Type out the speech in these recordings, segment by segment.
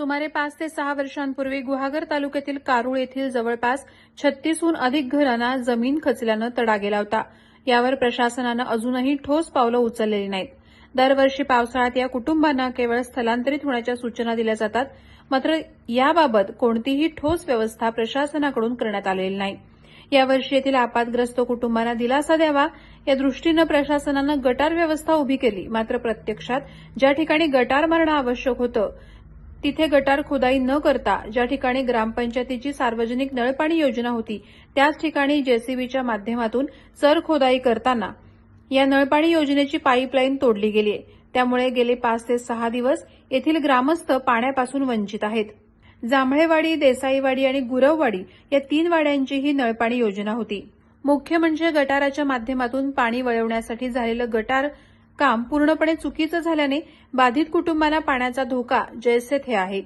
सुमारे पाच ते सहा वर्षांपूर्वी गुहागर तालुक्यातील कारुळ येथील जवळपास छत्तीसहून अधिक घरांना जमीन खचल्यानं तडा गेला होता. यावर प्रशासनानं अजूनही ठोस पावलं उचललेली नाहीत. दरवर्षी पावसाळ्यात या कुटुंबांना केवळ स्थलांतरित होण्याच्या सूचना दिल्या जातात मात्र याबाबत कोणतीही ठोस व्यवस्था प्रशासनाकडून करण्यात आलेली नाही. यावर्षी येथील आपातग्रस्त कुटुंबांना दिलासा द्यावा या दृष्टीनं प्रशासनानं गटार व्यवस्था उभी केली मात्र प्रत्यक्षात ज्या ठिकाणी गटार मारणं आवश्यक होतं तिथे गटार खोदाई न करता ज्या ठिकाणी ग्रामपंचायतीची सार्वजनिक नळपाणी योजना होती त्याच ठिकाणी जेसीबीच्या माध्यमातून सर खोदाई करताना या नळपाणी योजनेची पाईपलाईन तोडली गेली आहे. त्यामुळे गेले पाच ते सहा दिवस येथील ग्रामस्थ पाण्यापासून वंचित आहेत. जांभळेवाडी देसाईवाडी आणि गुरववाडी या तीन वाड्यांची ही नळपाणी योजना होती. मुख्य म्हणजे गटाराच्या माध्यमातून पाणी वळवण्यासाठी झालेलं गटार काम पूर्णपणे चुकीचं झाल्याने बाधित कुटुंबांना पाण्याचा धोका जैसे थे आहे.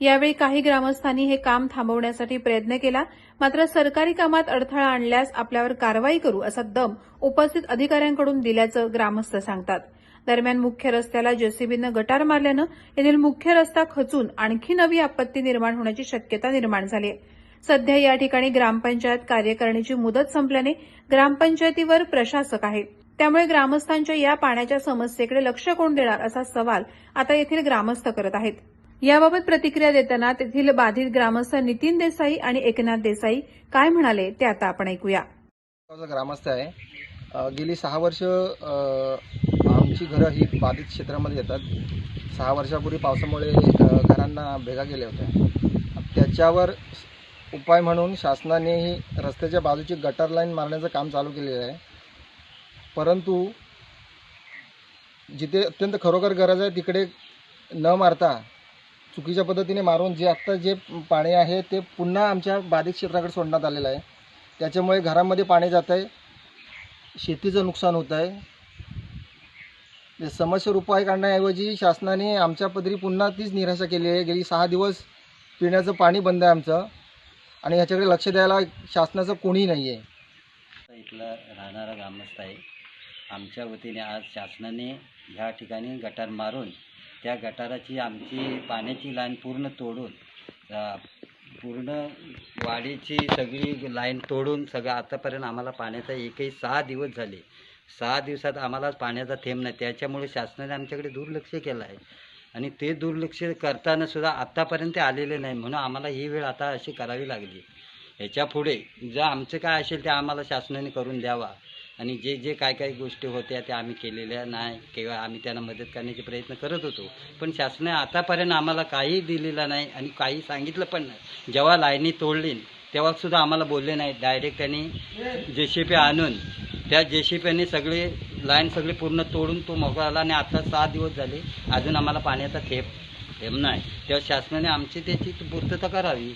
यावेळी काही ग्रामस्थांनी हे काम थांबवण्यासाठी प्रयत्न केला मात्र सरकारी कामात अडथळा आणल्यास आपल्यावर कारवाई करू असा दम उपस्थित अधिकाऱ्यांकडून दिल्याचं ग्रामस्थ सांगतात. दरम्यान मुख्य रस्त्याला जेसीबीनं गटार मारल्यानं येथील मुख्य रस्ता खचून आणखी नवी आपत्ती निर्माण होण्याची शक्यता निर्माण झाली आहे. सध्या या ठिकाणी ग्रामपंचायत कार्यकारिणीची मुदत संपल्याने ग्रामपंचायतीवर प्रशासक आहेत त्यामुळे ग्रामस्थांच्या या पाण्याच्या समस्येकडे लक्ष कोण देणार असा सवाल आता येथील ग्रामस्थ करत आहेत. याबाबत प्रतिक्रिया देताना तेथील बाधित ग्रामस्थ नितीन देसाई आणि एकनाथ देसाई काय म्हणाले ते आता आपण ऐकूया. ग्रामस्थ आहे गेली सहा वर्ष आमची घरं ही बाधित क्षेत्रामध्ये येतात. सहा वर्षापूर्वी पावसामुळे घरांना भेगा गेल्या होत्या. त्याच्यावर उपाय म्हणून शासनानेही रस्त्याच्या बाजूची गटर लाईन मारण्याचं काम चालू केलेलं आहे. परंतु जिथे अत्यंत खरोखर गरज आहे तिकडे न मारता चुकीच्या पद्धतीने मारून जे आत्ता जे पाणी आहे ते पुन्हा आमच्या बाधित क्षेत्राकडे सोडण्यात आलेलं आहे. त्याच्यामुळे घरामध्ये पाणी जात आहे. शेतीचं नुकसान होत आहे. ते समस्येवर उपाय काढण्याऐवजी शासनाने आमच्या पदरी पुन्हा तीच निराशा केली आहे. गेली सहा दिवस पिण्याचं पाणी बंद आहे आमचं आणि ह्याच्याकडे लक्ष द्यायला शासनाचं कोणीही नाही आहे इथला राहणारा ग्रामस्थ आहे. आमच्या वतीने आज शासनाने ह्या ठिकाणी गटार मारून त्या गटाराची आमची पाण्याची लाईन पूर्ण तोडून पूर्ण वाडीची सगळी लाईन तोडून सगळं आतापर्यंत आम्हाला पाण्याचा एकही सहा दिवस झाले. सहा दिवसात आम्हाला पाण्याचा थेंब नाही. त्याच्यामुळे शासनाने आमच्याकडे दुर्लक्ष केलं आहे. आणि ते दुर्लक्ष करताना सुद्धा आत्तापर्यंत ते आलेले नाही. म्हणून आम्हाला ही वेळ आता अशी करावी लागली. ह्याच्या पुढे जर आमचं काय असेल ते आम्हाला शासनाने करून द्यावा. आणि जे जे काय काय गोष्टी होत्या त्या आम्ही केलेल्या नाही किंवा आम्ही त्यांना मदत करण्याचे प्रयत्न करत होतो. पण शासनाने आतापर्यंत आम्हाला काही दिलेलं नाही आणि काही सांगितलं पण नाही. जेव्हा लाईनी तोडली तेव्हासुद्धा आम्हाला बोलले नाही. डायरेक्ट त्यांनी जे सी पी आणून त्या जे सी पीने सगळे लाईन सगळे पूर्ण तोडून तो मोकळा आला आणि आता सहा दिवस झाले. अजून आम्हाला पाण्याचा थेंब थेंब नाही. तेव्हा शासनाने आमची त्याची पूर्तता करावी.